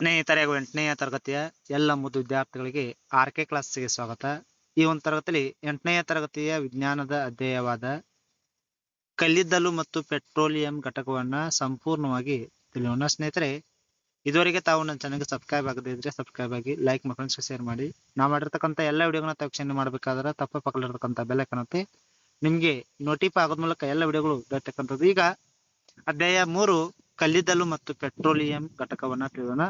ಸ್ನೇಹಿತರೆ ಹಾಗೂ ಎಂಟನೆಯ ತರಗತಿಯ ಎಲ್ಲ ಮುದ್ದು ವಿದ್ಯಾರ್ಥಿಗಳಿಗೆ ಆರ್ ಕೆ ಕ್ಲಾಸ್ಗೆ ಸ್ವಾಗತ. ಈ ಒಂದು ತರಗತಿಯಲ್ಲಿ ಎಂಟನೆಯ ತರಗತಿಯ ವಿಜ್ಞಾನದ ಅಧ್ಯಾಯವಾದ ಕಲ್ಲಿದ್ದಲು ಮತ್ತು ಪೆಟ್ರೋಲಿಯಂ ಘಟಕವನ್ನ ಸಂಪೂರ್ಣವಾಗಿ ತಿಳಿಯೋಣ. ಸ್ನೇಹಿತರೆ, ಇದುವರೆಗೆ ತಾವು ನನ್ನ ಚಾನಲ್ಗೆ ಸಬ್ಸ್ಕ್ರೈಬ್ ಆಗದೇ ಇದ್ರೆ ಸಬ್ಸ್ಕ್ರೈಬ್ ಆಗಿ ಲೈಕ್ ಮಕ್ಕಳಿಗೆ ಶೇರ್ ಮಾಡಿ. ನಾವು ಮಾಡಿರ್ತಕ್ಕಂಥ ಎಲ್ಲ ವಿಡಿಯೋಗಳನ್ನ ತಕ್ಷಣ ಮಾಡಬೇಕಾದ್ರೆ ತಪ್ಪ ಪಕ್ಕದಲ್ಲಿರ್ತಕ್ಕಂಥ ಬೆಲೆ ಕಾಣುತ್ತೆ ನಿಮಗೆ ನೋಟಿಫ್ ಆಗೋದ್ ಮೂಲಕ ಎಲ್ಲ ವಿಡಿಯೋಗಳು ಬರ್ತಕ್ಕಂಥದ್ದು. ಈಗ ಅಧ್ಯಾಯ ಮೂರು, ಕಲ್ಲಿದ್ದಲು ಮತ್ತು ಪೆಟ್ರೋಲಿಯಂ ಘಟಕವನ್ನ ತಿಳಿಯೋಣ.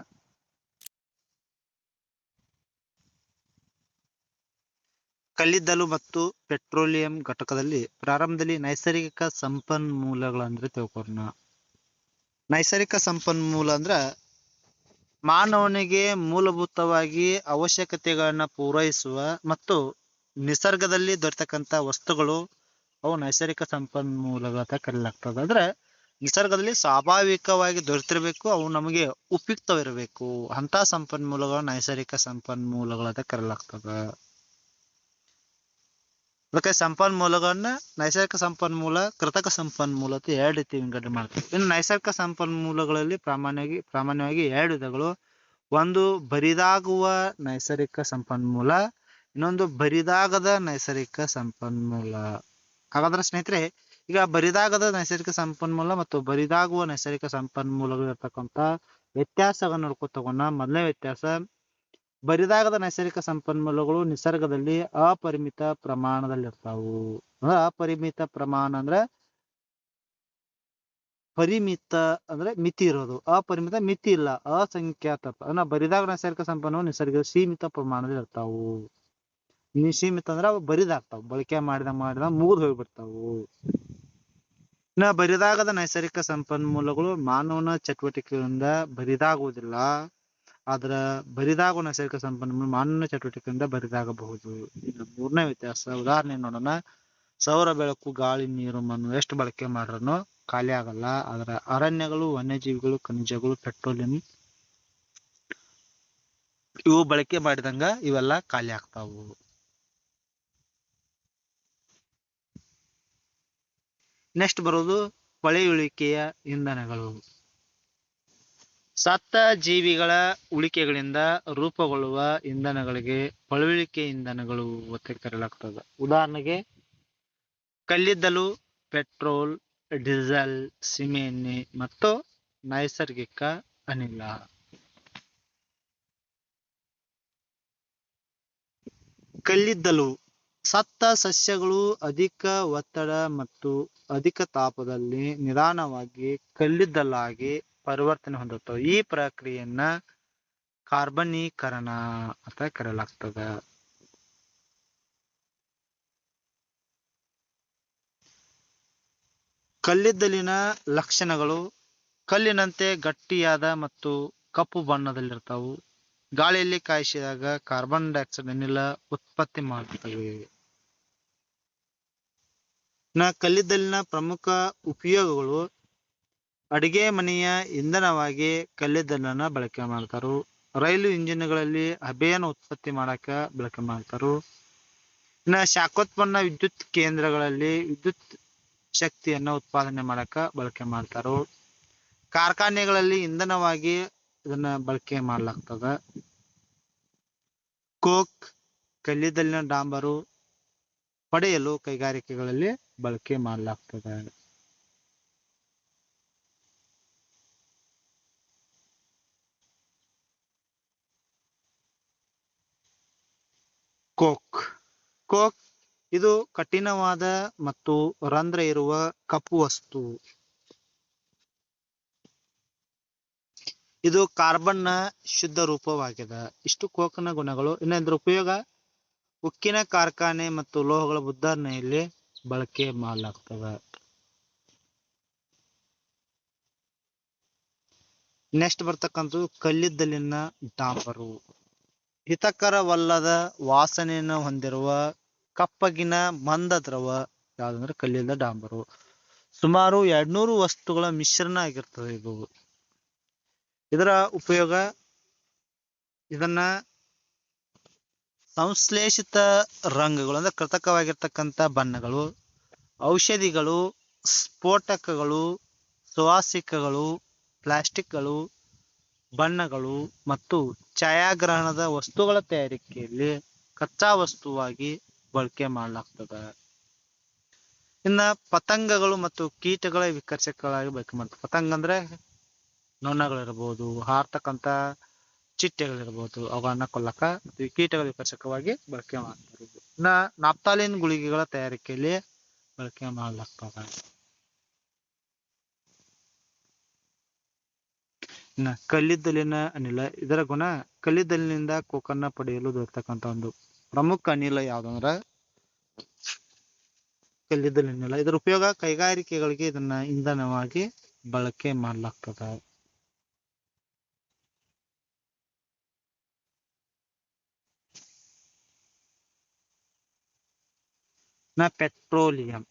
ಕಲ್ಲಿದ್ದಲು ಮತ್ತು ಪೆಟ್ರೋಲಿಯಂ ಘಟಕದಲ್ಲಿ ಪ್ರಾರಂಭದಲ್ಲಿ ನೈಸರ್ಗಿಕ ಸಂಪನ್ಮೂಲಗಳಂದ್ರೆ ತಿಳ್ಕೊಣ ನೈಸರ್ಗಿಕ ಸಂಪನ್ಮೂಲ ಅಂದ್ರ ಮಾನವನಿಗೆ ಮೂಲಭೂತವಾಗಿ ಅವಶ್ಯಕತೆಗಳನ್ನ ಪೂರೈಸುವ ಮತ್ತು ನಿಸರ್ಗದಲ್ಲಿ ದೊರೆತಕ್ಕಂತ ವಸ್ತುಗಳು ಅವು ನೈಸರ್ಗಿಕ ಸಂಪನ್ಮೂಲಗಳ ಅಂತ ಕರೆಯಲಾಗ್ತದೆ ಅಂದ್ರೆ ನಿಸರ್ಗದಲ್ಲಿ ಸ್ವಾಭಾವಿಕವಾಗಿ ದೊರೆತಿರ್ಬೇಕು, ಅವು ನಮಗೆ ಉಪಯುಕ್ತವಿರಬೇಕು. ಅಂತ ಸಂಪನ್ಮೂಲಗಳು ನೈಸರ್ಗಿಕ ಸಂಪನ್ಮೂಲಗಳ ಕರೆಯಲಾಗ್ತದ ಅದಕ್ಕೆ ಸಂಪನ್ಮೂಲಗಳನ್ನ ನೈಸರ್ಗಿಕ ಸಂಪನ್ಮೂಲ, ಕೃತಕ ಸಂಪನ್ಮೂಲ ಅಂತ ಎರಡು ರೀತಿ ವಿಂಗಡಣೆ ಮಾಡ್ತೀವಿ ಇನ್ನು ನೈಸರ್ಗಿಕ ಸಂಪನ್ಮೂಲಗಳಲ್ಲಿ ಪ್ರಾಮಾಣ್ಯವಾಗಿ ಪ್ರಾಮಾಣ್ಯವಾಗಿ ಎರಡು ವಿಧಗಳು. ಒಂದು ಬರಿದಾಗುವ ನೈಸರ್ಗಿಕ ಸಂಪನ್ಮೂಲ, ಇನ್ನೊಂದು ಬರಿದಾಗದ ನೈಸರ್ಗಿಕ ಸಂಪನ್ಮೂಲ. ಹಾಗಾದ್ರೆ ಸ್ನೇಹಿತರೆ, ಈಗ ಬರಿದಾಗದ ನೈಸರ್ಗಿಕ ಸಂಪನ್ಮೂಲ ಮತ್ತು ಬರಿದಾಗುವ ನೈಸರ್ಗಿಕ ಸಂಪನ್ಮೂಲಗಳು ಇರ್ತಕ್ಕಂಥ ವ್ಯತ್ಯಾಸವನ್ನು ನೋಡ್ಕೊತ ತಗೋಣ ಮೊದಲನೇ ವ್ಯತ್ಯಾಸ ಬರಿದಾಗದ ನೈಸರ್ಗಿಕ ಸಂಪನ್ಮೂಲಗಳು ನಿಸರ್ಗದಲ್ಲಿ ಅಪರಿಮಿತ ಪ್ರಮಾಣದಲ್ಲಿರ್ತಾವು. ಅಂದ್ರೆ ಅಪರಿಮಿತ ಪ್ರಮಾಣ ಅಂದ್ರೆ ಪರಿಮಿತ ಅಂದ್ರೆ ಮಿತಿ ಇರೋದು. ಅಪರಿಮಿತ ಮಿತಿ ಇಲ್ಲ. ಅಸಂಖ್ಯಾತ. ಅಂದ್ರೆ ಬರಿದಾಗ ನೈಸರ್ಗಿಕ ಸಂಪನ್ಮೂಲ ನಿಸರ್ಗ ಸೀಮಿತ ಪ್ರಮಾಣದಲ್ಲಿ ಇರ್ತಾವು ಸೀಮಿತ ಅಂದ್ರೆ ಅವು ಬರಿದಾಗ್ತಾವ. ಬಳಕೆ ಮಾಡಿದ ಮಾಡಿದ ಮುಗಿದು ಹೋಗ್ಬಿಡ್ತಾವು. ಇನ್ನ ಬರಿದಾಗದ ನೈಸರ್ಗಿಕ ಸಂಪನ್ಮೂಲಗಳು ಮಾನವನ ಚಟುವಟಿಕೆಗಳಿಂದ ಬರಿದಾಗುವುದಿಲ್ಲ. ಆದ್ರ ಬರಿದಾಗುವ ನೈಸರ್ಗಿಕ ಸಂಪನ್ಮೂಲ ಮಾನವ ಚಟುವಟಿಕೆಯಿಂದ ಬರಿದಾಗಬಹುದು. ಇನ್ನು ಮೂರನೇ ವ್ಯತ್ಯಾಸ, ಉದಾಹರಣೆ ನೋಡೋಣ. ಸೌರ ಬೆಳಕು, ಗಾಳಿ, ನೀರು, ಮಣ್ಣು ಎಷ್ಟು ಬಳಕೆ ಮಾಡ್ರೂ ಖಾಲಿ ಆಗಲ್ಲ. ಆದ್ರ ಅರಣ್ಯಗಳು, ವನ್ಯಜೀವಿಗಳು, ಖನಿಜಗಳು, ಪೆಟ್ರೋಲಿಯಂ ಇವು ಬಳಕೆ ಮಾಡಿದಂಗ ಇವೆಲ್ಲ ಖಾಲಿ ಆಗ್ತಾವು. ನೆಕ್ಸ್ಟ್ ಬರೋದು ಪಳೆಯುಳಿಕೆಯ ಇಂಧನಗಳು. ಸತ್ತ ಜೀವಿಗಳ ಉಳಿಕೆಗಳಿಂದ ರೂಪುಗೊಳ್ಳುವ ಇಂಧನಗಳಿಗೆ ಪಳುವಳಿಕೆ ಇಂಧನಗಳು ಅಂತ ಕರೆಯಲಾಗ್ತದೆ. ಉದಾಹರಣೆಗೆ, ಕಲ್ಲಿದ್ದಲು, ಪೆಟ್ರೋಲ್, ಡೀಸೆಲ್ ಸೀಮೆಎಣ್ಣೆ ಮತ್ತು ನೈಸರ್ಗಿಕ ಅನಿಲ. ಕಲ್ಲಿದ್ದಲು, ಸತ್ತ ಸಸ್ಯಗಳು ಅಧಿಕ ಒತ್ತಡ ಮತ್ತು ಅಧಿಕ ತಾಪದಲ್ಲಿ ನಿಧಾನವಾಗಿ ಕಲ್ಲಿದ್ದಲಾಗಿ ಪರಿವರ್ತನೆ ಹೊಂದುತ್ತವೆ ಈ ಪ್ರಕ್ರಿಯೆಯನ್ನ ಕಾರ್ಬನೀಕರಣ ಅಂತ ಕರೆಯಲಾಗ್ತದ. ಕಲ್ಲಿದ್ದಲಿನ ಲಕ್ಷಣಗಳು ಕಲ್ಲಿನಂತೆ ಗಟ್ಟಿಯಾದ ಮತ್ತು ಕಪ್ಪು ಬಣ್ಣದಲ್ಲಿರ್ತಾವು. ಗಾಳಿಯಲ್ಲಿ ಕಾಯಿಸಿದಾಗ ಕಾರ್ಬನ್ ಡೈಆಕ್ಸೈಡ್ ಅನಿಲ ಉತ್ಪತ್ತಿ ಮಾಡುತ್ತವೆ. ನ ಕಲ್ಲಿದ್ದಲಿನ ಪ್ರಮುಖ ಉಪಯೋಗಗಳು ಅಡಿಗೆ ಮನೆಯ ಇಂಧನವಾಗಿ ಕಲ್ಲಿದ್ದಲನ್ನ ಬಳಕೆ ಮಾಡ್ತಾರು. ರೈಲು ಇಂಜಿನ್ಗಳಲ್ಲಿ ಹಬೆಯನ್ನು ಉತ್ಪತ್ತಿ ಮಾಡಾಕ ಬಳಕೆ ಮಾಡ್ತಾರು. ಇನ್ನ ಶಾಖೋತ್ಪನ್ನ ವಿದ್ಯುತ್ ಕೇಂದ್ರಗಳಲ್ಲಿ ವಿದ್ಯುತ್ ಶಕ್ತಿಯನ್ನ ಉತ್ಪಾದನೆ ಮಾಡಾಕ ಬಳಕೆ ಮಾಡ್ತಾರು. ಕಾರ್ಖಾನೆಗಳಲ್ಲಿ ಇಂಧನವಾಗಿ ಇದನ್ನ ಬಳಕೆ ಮಾಡ್ಲಾಗ್ತದ. ಕೋಕ್, ಕಲ್ಲಿದ್ದಲಿನ ಡಾಂಬರು ಪಡೆಯಲು ಕೈಗಾರಿಕೆಗಳಲ್ಲಿ ಬಳಕೆ ಮಾಡಲಾಗ್ತದೆ. ಕೋಕ್. ಕೋಕ್ ಇದು ಕಠಿಣವಾದ ಮತ್ತು ರಂಧ್ರ ಇರುವ ಕಪ್ಪು ವಸ್ತು. ಇದು ಕಾರ್ಬನ್ನ ಶುದ್ಧ ರೂಪವಾಗಿದೆ. ಇಷ್ಟು ಕೋಕನ ಗುಣಗಳು. ಇನ್ನೊಂದ್ರ ಉಪಯೋಗ? ಉಕ್ಕಿನ ಕಾರ್ಖಾನೆ ಮತ್ತು ಲೋಹಗಳ ಉದ್ದಾರಣೆಯಲ್ಲಿ ಬಳಕೆ ಮಾಡಲಾಗ್ತದ. ನೆಕ್ಸ್ಟ್ ಬರ್ತಕ್ಕಂಥದ್ದು ಕಲ್ಲಿದ್ದಲಿನ ಡಾಂಬರು. ಹಿತಕರವಲ್ಲದ ವಾಸನೆಯನ್ನು ಹೊಂದಿರುವ ಕಪ್ಪಗಿನ ಮಂದ ದ್ರವ ಯಾವ್ದಂದ್ರೆ ಕಲ್ಲಿಲ್ದ ಡಾಂಬರು. ಸುಮಾರು ಎರಡ್ನೂರು ವಸ್ತುಗಳ ಮಿಶ್ರಣ ಆಗಿರ್ತದೆ ಇದು. ಇದರ ಉಪಯೋಗ ಇದನ್ನ ಸಂಶ್ಲೇಷಿತ ರಂಗಗಳು ಅಂದ್ರೆ ಕೃತಕವಾಗಿರ್ತಕ್ಕಂಥ ಬಣ್ಣಗಳು, ಔಷಧಿಗಳು, ಸ್ಫೋಟಕಗಳು, ಸುವಾಸಿಕಗಳು, ಪ್ಲಾಸ್ಟಿಕ್ಗಳು ಬಣ್ಣಗಳು ಮತ್ತು ಛಾಯಾಗ್ರಹಣದ ವಸ್ತುಗಳ ತಯಾರಿಕೆಯಲ್ಲಿ ಕಚ್ಚಾ ವಸ್ತುವಾಗಿ ಬಳಕೆ ಮಾಡಲಾಗ್ತದೆ. ಇನ್ನ ಪತಂಗಗಳು ಮತ್ತು ಕೀಟಗಳ ವಿಕರ್ಷಕಗಳಾಗಿ ಬಳಕೆ ಮಾಡ್ತಾರೆ ಪತಂಗ ಅಂದ್ರೆ ನೊಣಗಳಿರ್ಬೋದು, ಹಾರ್ತಕ್ಕಂಥ ಚಿಟ್ಟೆಗಳಿರ್ಬೋದು, ಅವುಗಳನ್ನ ಕೊಲ್ಲಕ ಕೀಟಗಳ ವಿಕರ್ಷಕವಾಗಿ ಬಳಕೆ ಮಾಡ್ತಾರೆ ಇನ್ನ ನಾಪ್ತಾಲಿನ್ ಗುಳಿಗೆಗಳ ತಯಾರಿಕೆಯಲ್ಲಿ ಬಳಕೆ ಮಾಡಲಾಗ್ತದೆ. ಕಲ್ಲಿದ್ದಲಿನ ಅನಿಲ, ಇದರ ಗುಣ ಕಲ್ಲಿದ್ದಲಿನಿಂದ ಕೋಕನ್ನ ಪಡೆಯಲು ದೊರೆತಕ್ಕಂತ ಒಂದು ಪ್ರಮುಖ ಅನಿಲ ಯಾವ್ದಂದ್ರ ಕಲ್ಲಿದ್ದಲಿನಿಲ್ಲ ಇದರ ಉಪಯೋಗ ಕೈಗಾರಿಕೆಗಳಿಗೆ ಇದನ್ನ ಇಂಧನವಾಗಿ ಬಳಕೆ ಮಾಡಲಾಗ್ತದ. ನಾ ಪೆಟ್ರೋಲಿಯಂ.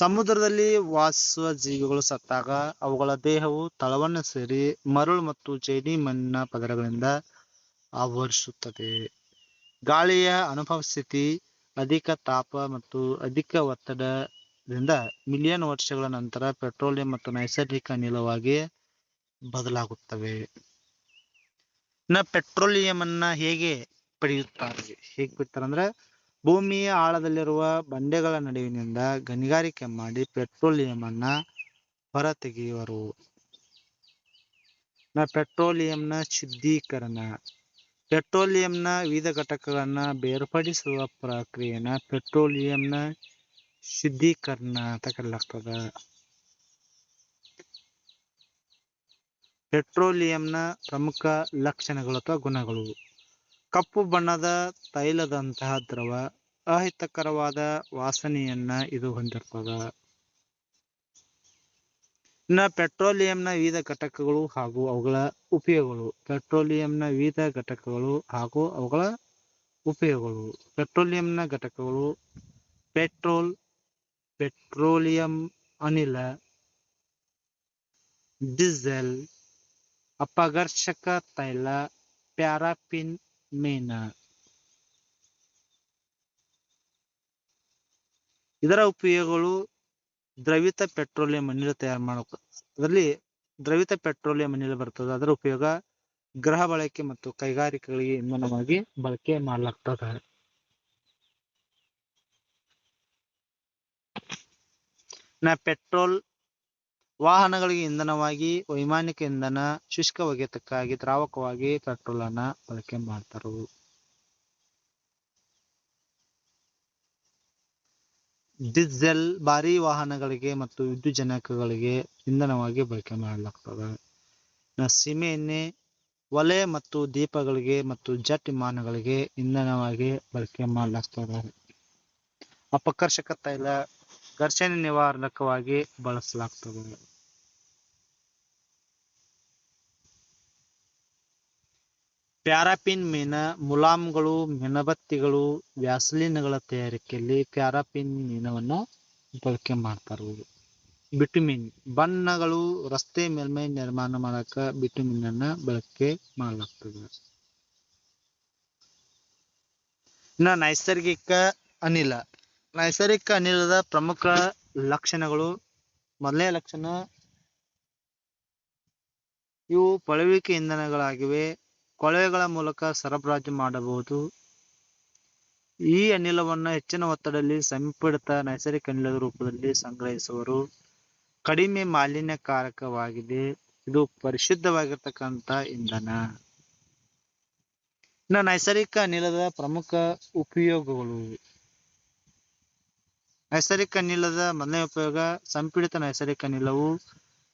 ಸಮುದ್ರದಲ್ಲಿ ವಾಸಿಸುವ ಜೀವಿಗಳು ಸತ್ತಾಗ ಅವುಗಳ ದೇಹವು ತಳವನ್ನು ಸೇರಿ ಮರಳು ಮತ್ತು ಜೇಡಿ ಮಣ್ಣಿನ ಪದರಗಳಿಂದ ಆವರಿಸುತ್ತದೆ. ಗಾಳಿಯ ಅನುಭವ ಸ್ಥಿತಿ, ಅಧಿಕ ತಾಪ ಮತ್ತು ಅಧಿಕ ಒತ್ತಡದಿಂದ ಮಿಲಿಯನ್ ವರ್ಷಗಳ ನಂತರ ಪೆಟ್ರೋಲಿಯಂ ಮತ್ತು ನೈಸರ್ಗಿಕ ಅನಿಲವಾಗಿ ಬದಲಾಗುತ್ತವೆ. ನ ಪೆಟ್ರೋಲಿಯಂ ಅನ್ನ ಹೇಗೆ ಪಡೆಯುತ್ತಾರೆ? ಹೇಗೆ ಪಡಿತಾರೆ ಅಂದ್ರೆ ಭೂಮಿಯ ಆಳದಲ್ಲಿರುವ ಬಂಡೆಗಳ ನಡುವಿನಿಂದ ಗಣಿಗಾರಿಕೆ ಮಾಡಿ ಪೆಟ್ರೋಲಿಯಂ ಅನ್ನ ಹೊರತೆಗೆಯುವರು. ನ ಪೆಟ್ರೋಲಿಯಂನ ಶುದ್ಧೀಕರಣ. ಪೆಟ್ರೋಲಿಯಂನ ವಿವಿಧ ಘಟಕಗಳನ್ನ ಬೇರ್ಪಡಿಸುವ ಪ್ರಕ್ರಿಯೆನ ಪೆಟ್ರೋಲಿಯಂನ ಶುದ್ಧೀಕರಣ ಅಂತ ಕರೆಯಲಾಗ್ತದ ಪೆಟ್ರೋಲಿಯಂನ ಪ್ರಮುಖ ಲಕ್ಷಣಗಳು ಅಥವಾ ಗುಣಗಳು. ಕಪ್ಪು ಬಣ್ಣದ ತೈಲದಂತಹ ದ್ರವ, ಅಹಿತಕರವಾದ ವಾಸನೆಯನ್ನ ಇದು ಹೊಂದಿರ್ತದ. ಇನ್ನ ಪೆಟ್ರೋಲಿಯಂನ ವಿವಿಧ ಘಟಕಗಳು ಹಾಗೂ ಅವುಗಳ ಉಪಯೋಗಗಳು. ಪೆಟ್ರೋಲಿಯಂನ ವಿವಿಧ ಘಟಕಗಳು ಹಾಗೂ ಅವುಗಳ ಉಪಯೋಗಗಳು. ಪೆಟ್ರೋಲಿಯಂನ ಘಟಕಗಳು ಪೆಟ್ರೋಲ್, ಪೆಟ್ರೋಲಿಯಂ ಅನಿಲ, ಡೀಸೆಲ್, ಅಪಘರ್ಷಕ ತೈಲ, ಪ್ಯಾರಾಫಿನ್ ಮೇನ. ಇದರ ಉಪಯೋಗಗಳು ದ್ರವಿತ ಪೆಟ್ರೋಲಿಯಂ ಅನಿಲ ತಯಾರು ಮಾಡೋಕೆ. ಅದರಲ್ಲಿ ದ್ರವಿತ ಪೆಟ್ರೋಲಿಯಂ ಅನಿಲ ಬರ್ತದೆ. ಅದರ ಉಪಯೋಗ ಗೃಹ ಬಳಕೆ ಮತ್ತು ಕೈಗಾರಿಕೆಗಳಿಗೆ ಇಂಧನವಾಗಿ ಬಳಕೆ ಮಾಡಲಾಗ್ತದೆ. ನಾ ಪೆಟ್ರೋಲ್ ವಾಹನಗಳಿಗೆ ಇಂಧನವಾಗಿ, ವೈಮಾನಿಕ ಇಂಧನ ಶುಷ್ಕ ಒಗೆತಕ್ಕಾಗಿ ದ್ರಾವಕವಾಗಿ ಪೆಟ್ರೋಲ್ ಅನ್ನ ಬಳಕೆ ಮಾಡ್ತಾರು. ಡೀಸೆಲ್ ಭಾರಿ ವಾಹನಗಳಿಗೆ ಮತ್ತು ವಿದ್ಯುಜ್ಜನಕಗಳಿಗೆ ಇಂಧನವಾಗಿ ಬಳಕೆ ಮಾಡಲಾಗ್ತದೆ. ಸೀಮೆ ಒಲೆ ಮತ್ತು ದೀಪಗಳಿಗೆ ಮತ್ತು ಜಟ್ ವಿಮಾನಗಳಿಗೆ ಇಂಧನವಾಗಿ ಬಳಕೆ ಮಾಡಲಾಗ್ತದೆ. ಅಪಕರ್ಷಕ ತೈಲ ಘರ್ಷಣೆ ನಿವಾರಕವಾಗಿ ಬಳಸಲಾಗ್ತದೆ. ಪ್ಯಾರಾಫಿನ್ ಮೀನ, ಮುಲಾಮ್ಗಳು, ಮೆಣಬತ್ತಿಗಳು, ವ್ಯಾಸಲಿನ್ಗಳ ತಯಾರಿಕೆಯಲ್ಲಿ ಪ್ಯಾರಾಪಿನ್ ಮೀನವನ್ನು ಬಳಕೆ ಮಾಡ್ತಾರೆ ಬಿಟಮಿನ್, ಬಣ್ಣಗಳು ರಸ್ತೆ ಮೇಲ್ಮೈ ನಿರ್ಮಾಣ ಮಾಡಕ ಬಿಟಮಿನ್ ಅನ್ನ ಬಳಕೆ ಮಾಡಲಾಗ್ತದೆ. ಇನ್ನ ನೈಸರ್ಗಿಕ ಅನಿಲ. ನೈಸರ್ಗಿಕ ಅನಿಲದ ಪ್ರಮುಖ ಲಕ್ಷಣಗಳು, ಮೊದಲನೇ ಲಕ್ಷಣ, ಇವು ಪಳುವಿಕೆ ಇಂಧನಗಳಾಗಿವೆ. ಕೊಳವೆಗಳ ಮೂಲಕ ಸರಬರಾಜು ಮಾಡಬಹುದು. ಈ ಅನಿಲವನ್ನ ಹೆಚ್ಚಿನ ಒತ್ತಡದಲ್ಲಿ ಸಂಪೀಡಿತ ನೈಸರ್ಗಿಕ ಅನಿಲದ ರೂಪದಲ್ಲಿ ಸಂಗ್ರಹಿಸುವರು. ಕಡಿಮೆ ಮಾಲಿನ್ಯಕಾರಕವಾಗಿದೆ. ಇದು ಪರಿಶುದ್ಧವಾಗಿರ್ತಕ್ಕಂಥ ಇಂಧನ. ಇನ್ನು ನೈಸರ್ಗಿಕ ಅನಿಲದ ಪ್ರಮುಖ ಉಪಯೋಗಗಳು. ನೈಸರ್ಗಿಕ ಅನಿಲದ ಮೊದಲನೇ ಉಪಯೋಗ ಸಂಪೀಡಿತ ನೈಸರ್ಗಿಕ ಅನಿಲವು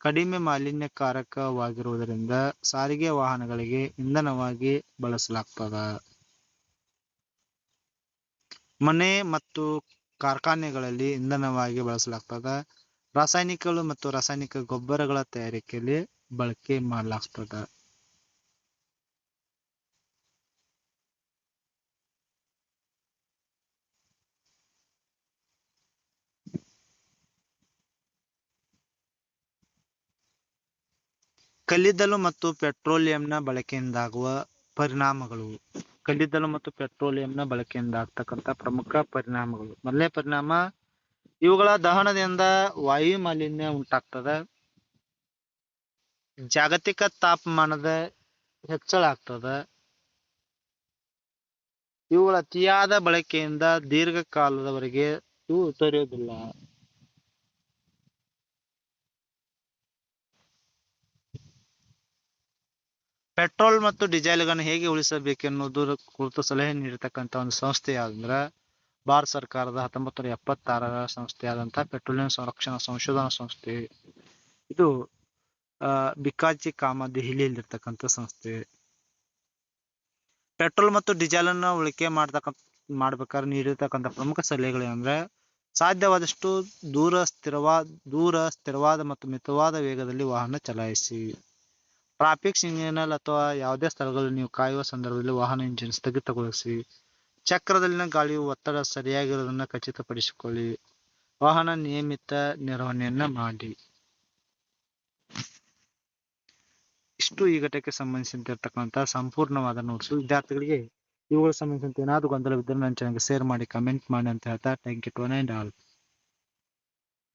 ಕಡಿಮೆ ಮಾಲಿನ್ಯಕಾರಕವಾಗಿರುವುದರಿಂದ ಸಾರಿಗೆ ವಾಹನಗಳಿಗೆ ಇಂಧನವಾಗಿ ಬಳಸಲಾಗ್ತದ. ಮನೆ ಮತ್ತು ಕಾರ್ಖಾನೆಗಳಲ್ಲಿ ಇಂಧನವಾಗಿ ಬಳಸಲಾಗ್ತದ. ರಾಸಾಯನಿಕಗಳು ಮತ್ತು ರಾಸಾಯನಿಕ ಗೊಬ್ಬರಗಳ ತಯಾರಿಕೆಯಲ್ಲಿ ಬಳಕೆ ಮಾಡಲಾಗ್ತದ. ಕಲ್ಲಿದ್ದಲು ಮತ್ತು ಪೆಟ್ರೋಲಿಯಂನ ಬಳಕೆಯಿಂದಾಗುವ ಪರಿಣಾಮಗಳು. ಕಲ್ಲಿದ್ದಲು ಮತ್ತು ಪೆಟ್ರೋಲಿಯಂನ ಬಳಕೆಯಿಂದ ಆಗ್ತಕ್ಕಂಥ ಪ್ರಮುಖ ಪರಿಣಾಮಗಳು. ಮೊದಲನೇ ಪರಿಣಾಮ, ಇವುಗಳ ದಹನದಿಂದ ವಾಯು ಮಾಲಿನ್ಯ ಉಂಟಾಗ್ತದ. ಜಾಗತಿಕ ತಾಪಮಾನದ ಹೆಚ್ಚಳ ಆಗ್ತದ. ಇವುಗಳ ಅತಿಯಾದ ಬಳಕೆಯಿಂದ ದೀರ್ಘಕಾಲದವರೆಗೆ ಇವು ದೊರೆಯುವುದಿಲ್ಲ ಪೆಟ್ರೋಲ್ ಮತ್ತು ಡೀಸೆಲ್ಗಳನ್ನು ಹೇಗೆ ಉಳಿಸಬೇಕೆನ್ನುವುದರ ಕುರಿತು ಸಲಹೆ ನೀಡತಕ್ಕಂಥ ಒಂದು ಸಂಸ್ಥೆ ಭಾರತ ಸರ್ಕಾರದ ಹತ್ತೊಂಬತ್ತು ನೂರ ಎಪ್ಪತ್ತಾರರ ಸಂಸ್ಥೆಯಾದಂತಹ ಪೆಟ್ರೋಲಿಯಂ ಸಂರಕ್ಷಣಾ ಸಂಶೋಧನಾ ಸಂಸ್ಥೆ. ಇದು ಬಿಕಾಜಿ ಕಾಮ ದೆಹಲಿಯಲ್ಲಿರ್ತಕ್ಕಂಥ ಸಂಸ್ಥೆ. ಪೆಟ್ರೋಲ್ ಮತ್ತು ಡೀಸೆಲ್ ಅನ್ನ ಉಳಿಕೆ ಮಾಡ್ತಕ್ಕಂಥ ಮಾಡ್ಬೇಕಾದ್ರೆ ನೀಡಿರ್ತಕ್ಕಂಥ ಪ್ರಮುಖ ಸಲಹೆಗಳು ಏನಂದ್ರೆ ಸಾಧ್ಯವಾದಷ್ಟು ದೂರ ಸ್ಥಿರವಾದ ದೂರ ಸ್ಥಿರವಾದ ಮತ್ತು ಮಿತವಾದ ವೇಗದಲ್ಲಿ ವಾಹನ ಚಲಾಯಿಸಿ. ಟ್ರಾಫಿಕ್ ಸಿಗ್ನಲ್ ಅಥವಾ ಯಾವುದೇ ಸ್ಥಳಗಳಲ್ಲಿ ನೀವು ಕಾಯುವ ಸಂದರ್ಭದಲ್ಲಿ ವಾಹನ ಇಂಜಿನ್ ಸ್ಥಗಿತಗೊಳಿಸಿ, ಚಕ್ರದಲ್ಲಿನ ಗಾಳಿಯು ಒತ್ತಡ ಸರಿಯಾಗಿರೋದನ್ನ ಖಚಿತಪಡಿಸಿಕೊಳ್ಳಿ. ವಾಹನ ನಿಯಮಿತ ನಿರ್ವಹಣೆಯನ್ನ ಮಾಡಿ. ಇಷ್ಟು ಈ ಘಟಕ್ಕೆ ಸಂಬಂಧಿಸಿರ್ತಕ್ಕಂಥ ಸಂಪೂರ್ಣವಾದ ನೋಟ್ಸ್ ವಿದ್ಯಾರ್ಥಿಗಳಿಗೆ ಇವುಗಳ ಸಂಬಂಧಿಸಿದಂತೆ ಏನಾದರೂ ಗೊಂದಲವಿದ್ದರೆ ನನ್ನ ಚಾನಲ್ಗೆ ಶೇರ್ ಮಾಡಿ ಕಮೆಂಟ್ ಮಾಡಿ ಅಂತ ಹೇಳ್ತಾ ಥ್ಯಾಂಕ್ ಯು ಟು ಆಲ್